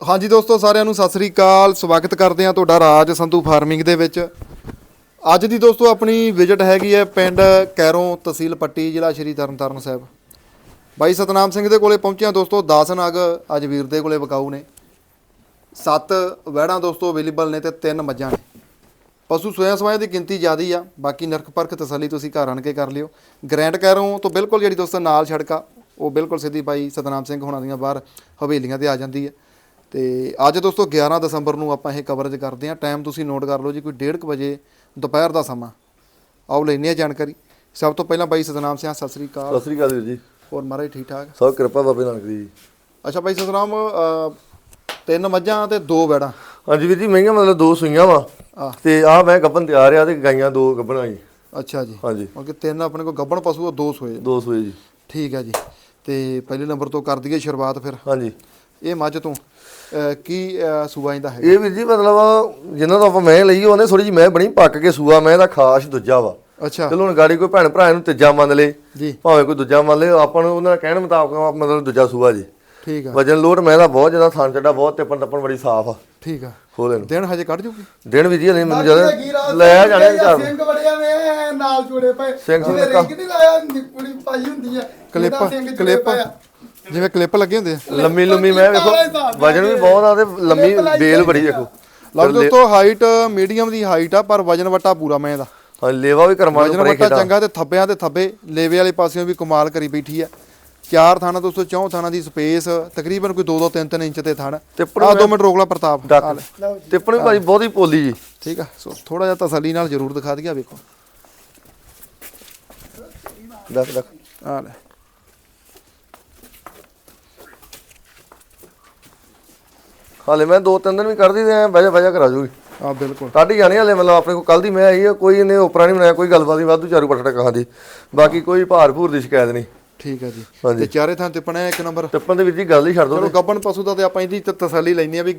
ਹਾਂਜੀ ਦੋਸਤੋ, ਸਾਰਿਆਂ ਨੂੰ ਸਤਿ ਸ੍ਰੀ ਅਕਾਲ। ਸਵਾਗਤ ਕਰਦੇ ਹਾਂ ਤੁਹਾਡਾ ਰਾਜ ਸੰਧੂ ਫਾਰਮਿੰਗ ਦੇ ਵਿੱਚ। ਅੱਜ ਦੀ ਦੋਸਤੋ, ਆਪਣੀ ਵਿਜ਼ਿਟ ਹੈਗੀ ਹੈ ਪਿੰਡ ਕੈਰੋਂ ਤਹਿਸੀਲ ਪੱਟੀ, ਜ਼ਿਲ੍ਹਾ ਸ਼੍ਰੀ ਤਰਨਤਾਰਨ ਸਾਹਿਬ। ਬਾਈ ਸਤਨਾਮ ਸਿੰਘ ਦੇ ਕੋਲੇ ਪਹੁੰਚਿਆ ਦੋਸਤੋ 10 ਨਗ ਅੱਜ ਵੀਰ ਦੇ ਕੋਲੇ ਵਿਕਾਊ ਨੇ। 7 ਵਹਿੜਾਂ ਦੋਸਤੋ ਅਵੇਲੇਬਲ ਨੇ ਤੇ 3 ਮੱਝਾਂ ਨੇ। ਪਸ਼ੂ ਸੋਇਆ ਸਵਾਇਆ ਦੀ ਗਿਣਤੀ ਜ਼ਿਆਦੀ ਆ, ਬਾਕੀ ਨਰਕ ਪਰਖ ਤਸੱਲੀ ਤੁਸੀਂ ਘਰ ਆਣ ਕੇ ਕਰ ਲਿਓ। ਗ੍ਰੈਂਡ ਕੈਰੋਂ ਤੋਂ ਬਿਲਕੁਲ ਜਿਹੜੀ ਦੋਸਤੋ ਨਾਲ ਛੜਕਾ ਉਹ ਬਿਲਕੁਲ ਸਿੱਧੀ ਬਾਈ ਸਤਨਾਮ ਸਿੰਘ ਹੋਣਾ ਦੀਆਂ ਬਾਹਰ ਹਵੇਲੀਆਂ ਤੇ ਆ ਜਾਂਦੀ ਹੈ। ਤੇ ਅੱਜ ਦੋਸਤੋ 11 ਦਸੰਬਰ ਨੂੰ ਆਪਾਂ ਇਹ ਕਵਰੇਜ ਕਰਦੇ ਹਾਂ। ਟਾਈਮ ਤੁਸੀਂ ਨੋਟ ਕਰ ਲਓ ਜੀ ਕੋਈ 1:30 ਵਜੇ ਦੁਪਹਿਰ ਦਾ ਸਮਾਂ। ਆਓ ਲੈਨੇ ਆ ਜਾਣਕਾਰੀ। ਸਭ ਤੋਂ ਪਹਿਲਾਂ ਬਾਈ ਸਤਨਾਮ ਸਿੰਘ ਸਤਿ ਸ੍ਰੀ ਅਕਾਲ। ਸਤਿ ਸ੍ਰੀ ਅਕਾਲ ਵੀਰ ਜੀ। ਹੋਰ ਮਹਾਰਾਜ ਠੀਕ ਠਾਕ? ਸਭ ਕਿਰਪਾ ਬਾਬੇ ਨਾਨਕ ਦੀ ਜੀ। ਅੱਛਾ ਬਾਈ ਸਤਨਾਮ ਤਿੰਨ ਮੱਝਾਂ ਤੇ ਦੋ ਵੈੜਾਂ ਹਾਂਜੀ ਵੀਰ ਜੀ ਮਹਿੰਗਾ ਮਤਲਬ ਦੋ ਸੂਈਆਂ ਵਾ। ਤੇ ਆ ਮੈਂ ਗੱਬਨ ਤਿਆਰ ਆ ਤੇ ਗਾਈਆਂ ਦੋ ਗੱਬਣਾ ਜੀ। ਅੱਛਾ ਜੀ। ਹਾਂਜੀ। ਕਿਉਂਕਿ ਤਿੰਨ ਆਪਣੇ ਕੋਲ ਗੱਬਣ ਪਸ਼ੂ ਆ ਦੋ ਸੋਏ। ਦੋ ਸੂਏ ਜੀ। ਠੀਕ ਹੈ ਜੀ। ਤੇ ਪਹਿਲੇ ਨੰਬਰ ਤੋਂ ਕਰ ਦਈਏ ਸ਼ੁਰੂਆਤ ਫਿਰ। ਹਾਂਜੀ। ਇਹ ਮੱਝ ਤੋਂ ਕੀ ਸੂਆ ਇਹਦਾ ਹੈ ਇਹ ਵੀਰ ਜੀ ਮਤਲਬ ਜਿਨ੍ਹਾਂ ਤੋਂ ਆਪਾਂ ਮੈਂ ਲਈ ਉਹਨੇ ਥੋੜੀ ਜਿਹੀ ਮੈਂ ਬਣੀ ਪੱਕ ਕੇ ਸੂਆ ਮੈਂ ਦਾ ਖਾਸ ਦੂਜਾ ਵਾ। ਅੱਛਾ। ਚਲੋ ਹੁਣ ਗਾੜੀ ਕੋਈ ਭੈਣ ਭਰਾ ਨੂੰ ਤੀਜਾ ਮੰਨ ਲੇ ਜੀ। ਭਾਵੇਂ ਕੋਈ ਦੂਜਾ ਮੰਨ ਲੇ ਆਪਾਂ ਨੂੰ ਉਹਨਾਂ ਦਾ ਕਹਿਣ ਮੁਤਾਬਕ ਮਤਲਬ ਦੂਜਾ ਸੂਆ ਜੀ। ਠੀਕ ਆ। ਵਜਨ ਲੋਡ ਮੈਂ ਦਾ ਬਹੁਤ ਜ਼ਿਆਦਾ ਥਾਂ ਚੱਡਾ ਬਹੁਤ ਟਿੱਪਣ ਟੱਪਣ ਬੜੀ ਸਾਫ਼ ਆ। ਠੀਕ ਆ। ਖੋਲੇ ਨੂੰ ਦਿਨ ਹਜੇ ਕੱਢ ਜੂਗੀ? ਦਿਨ ਵੀ ਜੀ ਹਲੇ ਮੈਨੂੰ ਜਦ ਜਦ ਲੈ ਜਾਣੇ ਵਿਚਾਰ ਸਿੰਘ ਬੜਿਆ ਨੇ ਨਾਲ ਜੁੜੇ ਪਏ। ਸਿੰਘ ਦਾ- ਨਹੀਂ ਲਾਇਆ ਨਿਪੜੀ ਪਾਈ ਹੁੰਦੀ ਹੈ ਕਲਿੱਪ ਕਲਿੱਪ। ਆ। ਜਿਵੇਂ ਕਲਿੱਪ ਲੱਗੇ ਹੁੰਦੇ ਆ। ਲੰਮੀ ਲੰਮੀ ਮੈਂ ਵੇਖੋ ਵਜਨ ਵੀ ਬਹੁਤ ਆ ਤੇ ਲੰਮੀ ਬੇਲ ਬੜੀ ਦੇਖੋ ਲਓ ਦੋਸਤੋ ਹਾਈਟ ਮੀਡੀਅਮ ਦੀ ਹਾਈਟ ਆ ਪਰ ਵਜਨ ਵਟਾ ਪੂਰਾ ਮੈਂ ਇਹਦਾ। ਹਾਂ ਲੇਵਾ ਵੀ ਕਰਮਾ ਨੂੰ ਵਜਨ ਪਰੇ ਚੰਗਾ ਤੇ ਥੱਬਿਆਂ ਤੇ ਥੱਬੇ ਲੇਵੇ ਵਾਲੇ ਪਾਸਿਓਂ ਵੀ ਕਮਾਲ ਕਰੀ ਬੈਠੀ ਆ। ਚਾਰ ਥਾਣਾ ਦੋਸਤੋ ਚੌਂ ਥਾਣਾ ਦੀ ਸਪੇਸ ਤਕਰੀਬਨ ਕੋਈ 2-2 3-3 ਇੰਚ ਤੇ ਥਣ। ਤੇ ਆ 2 ਮਿੰਟ ਰੋਕ ਲਾ ਪ੍ਰਤਾਪ। ਟਿੱਪਣੀ ਭਾਈ ਬਹੁਤੀ ਪੋਲੀ ਜੀ। ਠੀਕ ਆ ਸੋ ਥੋੜਾ ਜਿਹਾ ਤਸੱਲੀ ਨਾਲ ਜ਼ਰੂਰ ਦਿਖਾ ਦਿਆ ਵੇਖੋ। Duck duck. ਆ ਲੈ। ਹਾਲੇ ਮੈਂ ਦੋ ਤਿੰਨ ਦਿਨ ਵੀ ਕਰਦੀ ਤੇ ਐ ਵਜਾ ਵਜਾ ਕਰਾ ਜੂਗੀ। ਆ ਬਿਲਕੁਲ। ਕੱਢ ਹੀ ਜਾਣੀ ਹਾਲੇ ਮਤਲਬ ਆਪਣੇ ਕੋਲ ਕੱਲ ਦੀ ਮੈਂ ਆਈ ਆ ਕੋਈ ਇਹਨੇ ਉਪਰਾ ਨਹੀਂ ਬਣਾਇਆ ਕੋਈ ਗੱਲਬਾਤ ਨਹੀਂ ਵਾਧੂ ਚਾਰੂ ਪਟੜਾ ਕਹਾਂ ਦੀ। ਬਾਕੀ ਕੋਈ ਭਾਰ ਭੂਰ ਦੀ ਸ਼ਿਕਾਇਤ ਨਹੀਂ। ਠੀਕ ਆ ਜੀ। ਤੇ ਚਾਰੇ ਥਾਂ ਟਿੱਪਣਾ ਇੱਕ ਨੰਬਰ। ਟਿੱਪਣ ਦੇ ਵਿੱਚ ਹੀ ਗੱਲ ਹੀ ਛੱਡ ਦੋ ਚਲੋ ਗੱਬਣ ਪਸ਼ੂ ਦਾ ਤੇ ਆਪਾਂ ਇਹਦੀ ਤ- ਤਸੱਲੀ ਲੈਣੀ ਆ ਵੀ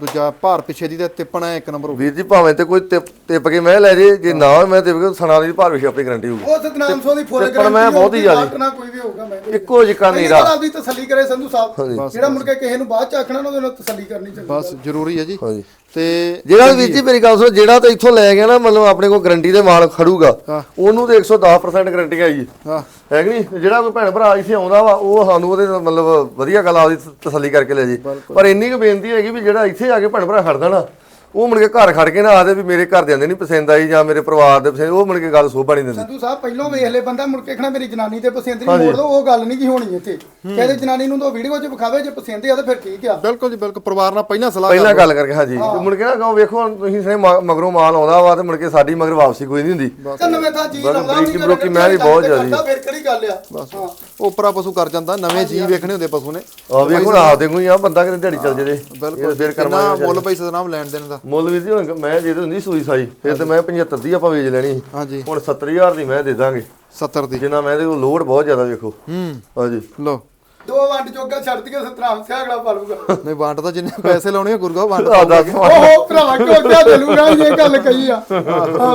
ਦੂਜਾ ਭਾਰ ਪਿੱਛੇ ਦੀ ਤੇ ਟਿੱਪਣਾ ਇੱਕ ਨੰਬਰ ਹੋਊ ਵੀਰ ਜੀ ਭਾਵੇਂ ਤੇ ਕੋਈ ਟਿੱਪ ਟਿੱਪ ਕੇ ਮੈਂ ਲੈ ਜੇ ਜੇ ਨਾ ਮੈਂ ਟਿੱਪ ਕੇ ਸਣਾ ਦੀ ਭਾਰ ਵਿੱਚ ਆਪਣੀ ਗਰੰਟੀ ਹੋਊਗੀ। ਉਹ ਸਤਨਾਮ ਸੋ ਦੀ ਫੁੱਲ ਤੇ ਪਰ ਮੈਂ ਬਹੁਤ ਹੀ ਜ਼ਿਆਦੀ- ਨਾ ਕੋਈ ਵੀ ਹੋਊਗਾ ਮੈਂ ਇੱਕੋ ਜਿਹਾ ਨੀਰਾ ਆਪਦੀ ਤਸੱਲੀ ਕਰੇ ਸੰਧੂ ਸਾਹਿਬ। ਜਿਹੜਾ ਮੁੜ ਕੇ ਕਿਸੇ ਨੂੰ ਬਾਅਦ ਚ ਆਖਣਾ ਉਹਦੇ ਨਾਲ ਤਸੱਲੀ ਕਰਨੀ ਚਾਹੀਦੀ ਬਸ ਜ਼ਰੂਰੀ ਹੈ ਜੀ। ਹਾਂਜੀ। ਤੇ ਜਿਹੜਾ ਵੀਰ ਜੀ ਮੇਰੀ ਗੱਲ ਸੁਣੋ ਜਿਹੜਾ ਤਾਂ ਇੱਥੋਂ ਲੈ ਗਿਆ ਨਾ ਮਤਲਬ ਆਪਣੇ ਕੋਲ ਗਰੰਟੀ ਦੇ ਮਾਲ ਖੜੂਗਾ। ਉਹਨੂੰ ਤੇ 110% ਗਰੰਟੀ ਆਈ ਹਾਂ। ਹੈ ਕਿ ਨਹੀਂ? ਜਿਹੜਾ ਕੋਈ ਭੈਣ ਭਰਾ ਇੱਥੇ ਆਉਂਦਾ ਵਾ ਉਹ ਸਾਨੂੰ ਉਹਦੇ ਮਤਲਬ ਵਧੀਆ ਗੱਲ ਆਪਦੀ ਤਸੱਲੀ ਕਰਕੇ ਲੈ ਜੇ। ਪਰ ਇੰਨੀ ਕੁ ਬੇਨਤੀ ਹੈਗੀ ਵੀ ਜਿਹੜਾ ਇੱਥੇ ਆ ਕੇ ਭੈਣ ਭਰਾ ਖੜਦਾ ਨਾ ਉਹ ਮੁੜ ਕੇ ਘਰ ਖੜ ਕੇ ਨਾ ਆਦੇ ਵੀ ਮੇਰੇ ਘਰ ਦੇ ਆਂਦੇ ਨਹੀਂ ਪਸੰਦ ਆਈ ਜਾਂ ਮੇਰੇ ਪਰਿਵਾਰ ਦੇ ਪਸੰਦ ਉਹ ਮੁੜ ਕੇ ਗੱਲ ਸੋਭਾ ਨਹੀਂ ਦਿੰਦੀ। ਸੰਧੂ ਸਾਹਿਬ ਪਹਿਲਾਂ ਵੇਖ ਲੈ ਬੰਦਾ ਮੁੜ ਕੇ ਖਣਾ ਮੇਰੀ ਜਨਾਨੀ ਤੇ ਪਸੰਦ ਨਹੀਂ ਮੋੜ ਦੋ ਉਹ ਗੱਲ ਨਹੀਂ ਕੀ ਹੋਣੀ ਇੱਥੇ। ਕਹਿੰਦੇ ਜਨਾਨੀ ਨੂੰ ਤਾਂ ਵੀਡੀਓ 'ਚ ਵਿਖਾਵੇ ਜੇ ਪਸੰਦ ਆ ਤਾਂ ਫਿਰ ਠੀਕ ਆ। ਬਿਲਕੁਲ ਜੀ ਬਿਲਕੁਲ ਪਰਿਵਾਰ ਨਾਲ ਪਹਿਲਾਂ ਸਲਾਹ ਪਹਿਲਾਂ ਗੱਲ ਕਰਕੇ ਹਾਂਜੀ। ਤੇ ਮੁੜ ਕੇ ਨਾ ਕਹੋ ਵੇਖੋ ਹੁਣ ਤੁਸੀਂ ਸੇ ਮਗਰੋਂ ਮਾਲ ਆਉਂਦਾ ਵਾ ਤੇ ਮੁੜ ਕੇ ਸਾਡੀ ਮਗਰ ਵਾਪਸੀ ਕੋਈ ਨਹੀਂ ਹੁੰਦੀ। ਤਾਂ ਨਵੇਂ ਥਾਂ ਚੀਜ਼ ਬਸ ਲਾਉਂਦਾ ਬਰੀਕੀ ਬਰੂਕੀ ਮੈਂ ਵੀ ਬਹੁਤ ਜ਼ਿਆਦੀ। ਫਿਰ ਕਿਹੜੀ ਗੱਲ ਆ? ਉਪਰਾ ਪਸ਼ੂ ਕਰ ਜਾਂਦਾ ਨਵੇਂ ਜੀ ਵੇਖਣੇ ਹੁੰਦੇ ਪਸ਼ੂ ਨੇ। ਆ ਵੇਖੋ ਨਾ ਕੋਈ ਆ ਬੰਦਾ ਕਿਤੇ ਦਿਹਾੜੀ ਚੱਲ ਜੇ ਬਿਲਕੁਲ। ਫਿਰ ਕਰਮਾ ਮੁੱਲ ਪਈ ਸਦਨਾਮ ਲੈਣ ਦੇਣ ਦਾ। ਮੁੱਲ ਵੀ ਜੀ ਹੁਣ ਮੈਂ ਜੇ ਤੇ ਹੁੰਦੀ ਸੂਈ ਸਾਈ। ਫਿਰ ਤੇ ਮੈਂ 75 ਦੀ ਆਪਾਂ ਵੇਚ ਲੈਣੀ ਸੀ। ਹਾਂਜੀ। ਹੁਣ 70000 ਦੀ ਮੈਂ ਦੇ ਦਾਂਗੇ। 70 ਦੀ। ਜਿੰਨਾ ਮੈਂ ਇਹਦੇ ਕੋਲ ਲੋਡ ਬਹੁਤ ਜ਼ਿਆਦਾ ਵੇਖੋ। ਹੂੰ। ਹਾਂਜੀ। ਲੋ ਦੋ ਵੰਡ ਚੋਗਾ ਛੱਡ ਕੇ ਸਤਰਾਮ ਸਿਆਗੜਾ ਪਾਲੂਗਾ ਨਹੀਂ ਵੰਡ ਤਾਂ ਜਿੰਨੇ ਪੈਸੇ ਲਾਉਣੇ ਆ ਗੁਰਗਾ ਵੰਡ ਆ ਦੱਸ ਉਹ ਭਰਾਵਾ ਕਿਉਂ ਕਿਆ ਚੱਲੂਗਾ ਇਹ ਗੱਲ ਕਹੀ ਆ।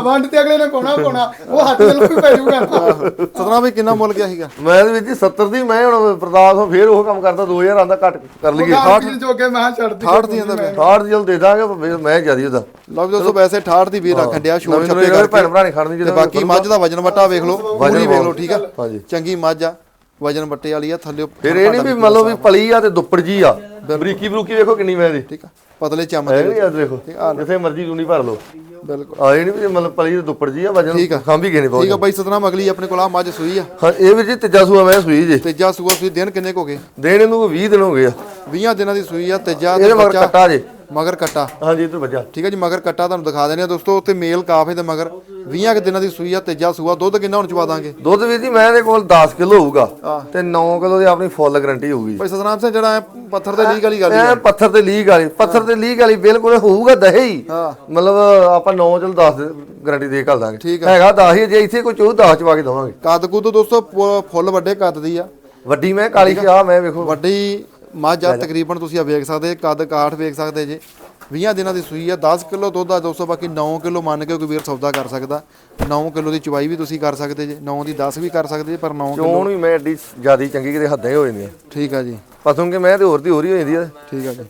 ਵੰਡ ਤੇ ਅਗਲੇ ਨੇ ਪਾਉਣਾ ਪਾਉਣਾ। ਉਹ ਹੱਥ ਦੇ ਲੋਕ ਪੈ ਜਾਊਗਾ ਸਦਨਾਮ ਵੀ ਕਿੰਨਾ ਮੁੱਲ ਗਿਆ ਸੀਗਾ? ਮੈਂ ਦੇ ਵਿੱਚ ਹੀ 70 ਦੀ ਮੈਂ ਹੁਣ ਪ੍ਰਦਾਸ ਹੋ ਫੇਰ ਉਹ ਕੰਮ ਕਰਦਾ 2000 ਆਂਦਾ ਘੱਟ ਕਰ ਲਈਏ। ਗਾਂ ਜੋਗੇ ਮੈਂ ਛੱਡ ਦੀ। 68 ਦੀ ਆਂਦਾ ਪਿਆ 60 ਦੀ ਦੇ ਦਾਂਗੇ ਮੈਂ ਜਿਆਦੀ ਉਹਦਾ। ਲਓ ਵੀ ਦੋਸਤੋ ਵੈਸੇ 68 ਦੀ ਵੀਰ ਰੱਖਣ ਡਿਆ ਸ਼ੋਰ ਛੱਪੇ ਕਰਕੇ। ਭੈਣ ਭਰਾ ਨਹੀਂ ਖੜਨੀ ਤੇ ਬਾਕੀ ਮੱਝ ਦਾ ਵਜਨ ਵਟਾ ਵੇਖ ਲਓ ਪੂਰੀ ਵੇਖ ਲਓ ਠੀਕ ਆ? ਹਾਂਜੀ ਚੰਗੀ ਮੱਝ ਆ। ਵਜਨ ਵਟੇ ਵਾਲੀ ਆ ਥੱਲੇ ਫਿਰ ਇਹ ਨਹੀਂ ਵੀ ਮੰਨ ਲਓ ਵੀ ਪਲੀ ਆ ਤੇ ਦੁੱਪੜ ਜੀ ਆ। ਬਰੀਕੀ ਬਰੂਕੀ ਵੇਖੋ ਕਿੰਨੀ ਮੈਂ ਦੀ ਠੀਕ ਆ ਪਤਲੇ ਚਮ ਹੈ ਦੇ ਨਹੀਂ ਆ ਦੇਖੋ ਜਿੱਥੇ ਮਰਜ਼ੀ ਚੂਣੀ ਭਰ ਲਓ। ਬਿਲਕੁਲ। ਆ ਇਹ ਨਹੀਂ ਵੀ ਮਤਲਬ ਪਲੀ ਤੇ ਦੁੱਪੜ ਜੀ ਆ ਵਜਨ ਖਾਂ ਵੀ ਗਏ ਨੇ ਬਹੁਤ ਠੀਕ ਆ ਬਾਈ ਸਤਨਾਮ ਅਗਲੀ ਆਪਣੇ ਕੋਲ ਆ ਮੱਝ ਸੂਈ ਆ। ਹਾਂ ਇਹ ਵੀ ਜੀ ਤੀਜਾ ਸੂਆ ਮੈਂ ਸੂਈ ਜੇ। ਤੀਜਾ ਸੂਆ ਸੂਈ ਦਿਨ ਕਿੰਨੇ ਕੁ ਹੋ ਗਏ? ਦੇਣ ਨੂੰ 20 ਦਿਨ ਹੋ ਗਏ ਆ। 20 ਦਿਨਾਂ ਦੀ ਸੂਈ ਆ ਤੀਜਾ ਤੇ ਇਹਦੇ ਬੱਚਾ ਕੱਟਾ ਜੇ। ਮਗਰ ਕੱਟਾ। ਹਾਂਜੀ ਇਧਰ ਬੱਜਾ ਠੀਕ ਹੈ ਜੀ ਮਗਰ ਕੱਟਾ ਤੁਹਾਨੂੰ ਦਿਖਾ ਦਿੰਦੇ ਆ ਦੋਸਤੋ ਤੇ ਮੇਲ ਕਾਫੇ ਦੇ ਮਗਰ 20 ਕੁ ਦਿਨਾਂ ਦੀ ਸੂਈ ਆ ਤੀਜਾ ਸੂਆ। ਦੁੱਧ ਕਿੰਨਾ ਹੁਣ ਚਵਾ ਦਾਂਗੇ? ਦੁੱਧ ਵੀ ਜੀ ਮੈਂ ਇਹਦੇ ਕੋਲ 10 ਕਿਲੋ ਹੋਊਗਾ ਤੇ 9 ਕਿਲੋ ਦੀ ਆਪਣੀ ਫੁੱਲ ਗਾਰੰਟੀ ਹੋਊਗੀ। ਭਾਈ ਸਤਨਾਮ ਸਿੰਘ ਜਿਹੜਾ ਪੱਥਰ ਤੇ ਲੀਕ ਵਾਲੀ ਗੱਲ ਐ ਪੱਥਰ ਤੇ ਲੀਕ ਵਾਲੀ ਪੱਥਰ ਤੇ ਲੀਕ ਵਾਲੀ ਬਿਲਕੁਲ ਹੋਊਗਾ ਦਹੇ ਹੀ। ਹਾਂ। ਮਤਲਬ ਆਪਾਂ 9 ਚਲ 10 ਗਾਰੰਟੀ ਦੇ ਘੱਲ ਦਾਂਗੇ। ਠੀਕ ਹੈਗਾ 10 ਹੀ ਜੇ ਇੱਥੇ ਕੋਈ ਚੋਹ 10 ਚਵਾ ਕੇ ਦਵਾਂਗੇ। ਕੱਦ ਕੁੱਦ ਦੋਸਤੋ ਫੁੱਲ ਵੱਡੇ ਕੱਦ ਦੀ ਆ। ਵੱਡੀ ਮੈਂ ਕਾਲੀ ਕਿਹਾ ਮੈਂ ਵੇਖੋ। ਵੱਡੀ ਮੱਝ ਆ ਤਕਰੀਬਨ ਤੁਸੀਂ ਆ ਵੇਖ ਸਕਦੇ ਕੱਦ ਕਾਠ ਵੇਖ ਸਕਦੇ ਜੇ। 20 ਦਿਨਾਂ ਦੀ ਸੂਈ ਆ 10 ਕਿਲੋ ਦੁੱਧ ਆ ਦੋਸਤੋ ਬਾਕੀ 9 ਕਿਲੋ ਮੰਨ ਕੇ ਕੋਈ ਵੀਰ ਸੌਦਾ ਕਰ ਸਕਦਾ। 9 ਕਿਲੋ ਦੀ ਚਵਾਈ ਵੀ ਤੁਸੀਂ ਕਰ ਸਕਦੇ ਜੇ 9 ਦੀ 10 ਵੀ ਕਰ ਸਕਦੇ ਜੇ ਪਰ 9 ਕਿਲੋ ਚੋਣ ਵੀ ਮੈਂ ਐਡੀ ਜਿਆਦੀ ਚੰਗੀ ਕਿਤੇ ਹੱਦਾਂ ਹੀ ਹੋ ਜਾਂਦੀਆਂ ਠੀਕ ਆ ਜੀ। ਪਸੋਂ ਕਿ ਮੈਂ ਤੇ ਹੋਰ ਦੀ ਹੋਰ ਹੀ ਹੋ ਜਾਂਦੀ ਆ। ਠੀਕ ਆ ਜੀ।